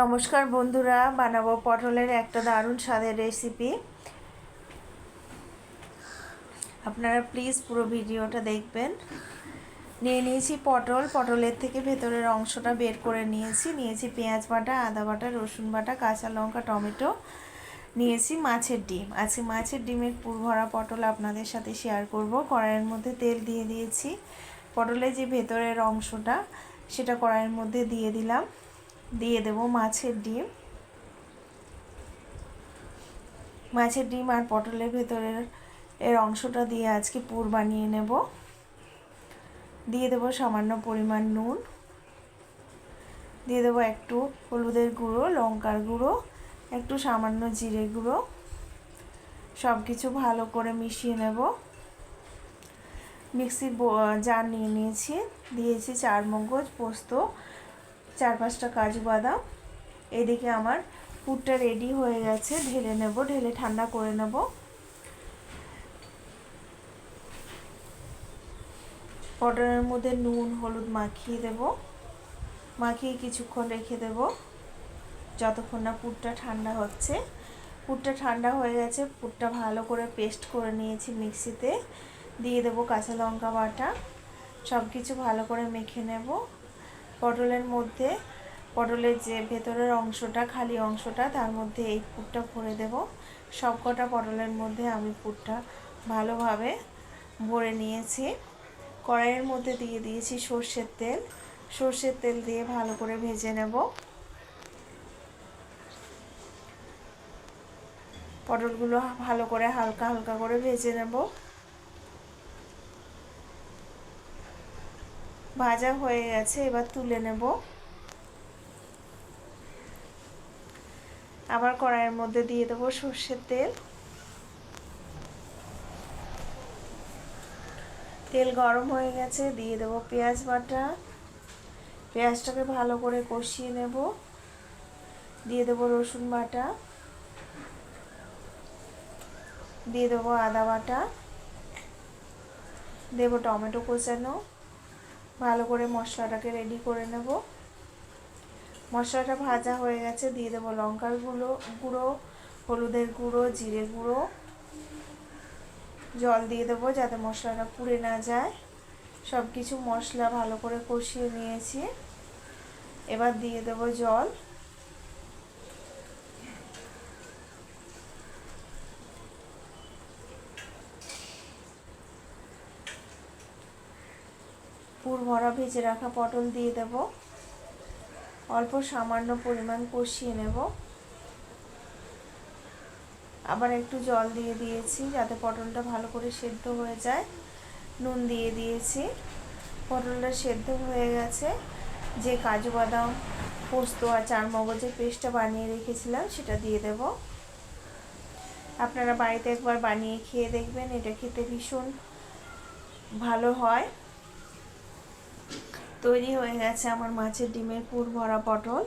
নমস্কার বন্ধুরা, বানাবো পটলের একটা দারুণ স্বাদের রেসিপি আপনারা প্লিজ পুরো ভিডিওটা দেখবেন। নিয়ে নিয়েছি পটল, পটলের থেকে ভেতরের অংশটা বের করে নিয়েছি। নিয়েছি পেঁয়াজ বাটা, আদা বাটা, রসুন বাটা, কাঁচা লঙ্কা, টমেটো। নিয়েছি মাছের ডিম। আজকে মাছের ডিমের পুর ভরা পটল আপনাদের সাথে শেয়ার করব। কড়াইয়ের মধ্যে তেল দিয়ে দিয়েছি। পটলের যে ভেতরের অংশটা, সেটা কড়াইয়ের মধ্যে দিয়ে দিলাম। দিয়ে দেব মাছের ডিম। মাছের ডিম আর পটলের ভেতরের এর অংশটা দিয়ে আজকে পুর বানিয়ে নেব। দিয়ে দেবো সামান্য পরিমাণ নুন। দিয়ে দেবো একটু হলুদের গুঁড়ো, লঙ্কার গুঁড়ো, একটু সামান্য জিরে গুঁড়ো। সব কিছু ভালো করে মিশিয়ে নেব। মিক্সির জার নিয়ে নিয়েছি। দিয়েছি চার মগজ পোস্ত। চার পাঁচটা কাজু বাদাম। এদিকে আমার পুরটা রেডি হয়ে গেছে, ঢেলে নেব, ঢেলে ঠান্ডা করে নেব। পটলের মধ্যে নুন, হলুদ মাখিয়ে দেব। মাখিয়ে কিছুক্ষণ রেখে দেব, যতক্ষণ না পুরটা ঠান্ডা হচ্ছে। পুরটা ঠান্ডা হয়ে গেছে, পুরটা ভালো করে পেস্ট করে নিয়েছি মিক্সিতে। দিয়ে দেব কাঁচা লঙ্কা বাটা। সব কিছু ভালো করে মেখে নেব। পটলের মধ্যে, পটলের যে ভেতরের অংশটা, খালি অংশটা, তার মধ্যে এই পুরটা ভরে দেব। সব কটা পটলের মধ্যে আমি পুরটা ভালোভাবে ভরে নিয়েছি। কড়াইয়ের মধ্যে দিয়ে দিয়েছি সর্ষের তেল। সর্ষের তেল দিয়ে ভালো করে ভেজে নেব। পটলগুলো ভালো করে হালকা হালকা করে ভেজে নেব। ভাজা হয়ে গেছে, এবার তুলে নেব। আবার কড়াইয়ের মধ্যে দিয়ে দেবো সর্ষের তেল। তেল গরম হয়ে গেছে, দিয়ে দেবো পেঁয়াজ বাটা। পেঁয়াজটাকে ভালো করে কষিয়ে নেব। দিয়ে দেবো রসুন বাটা। দিয়ে দেবো আদা বাটা। দেবো টমেটো কোচানো। ভালো করে মশলাটাকে রেডি করে নেব। মশলাটা ভাজা হয়ে গেছে, দিয়ে দেবো লঙ্কার গুঁড়ো গুঁড়ো, হলুদের গুঁড়ো, জিরে গুঁড়ো। জল দিয়ে দেবো যাতে মশলাটা পুড়ে না যায়। সব কিছু মশলা ভালো করে কষিয়ে নিয়েছি। এবার দিয়ে দেবো জল। পুর ভরা ভেজে রাখা পটল দিয়ে দেব। অল্প সামান্য পরিমাণ কষিয়ে নেব। আবার একটু জল দিয়ে দিয়েছি যাতে পটলটা ভালো করে সেদ্ধ হয়ে যায়। নুন দিয়ে দিয়েছি। পটলটা সেদ্ধ হয়ে গেছে। যে কাজু বাদাম, পোস্ত আর চার মগজের পেস্টটা বানিয়ে রেখেছিলাম সেটা দিয়ে দেব। আপনারা বাড়িতে একবার বানিয়ে খেয়ে দেখবেন, এটা খেতে ভীষণ ভালো হয়। তৈরি হয়ে গেছে আমার মাছের ডিমের পুর ভরা পটল।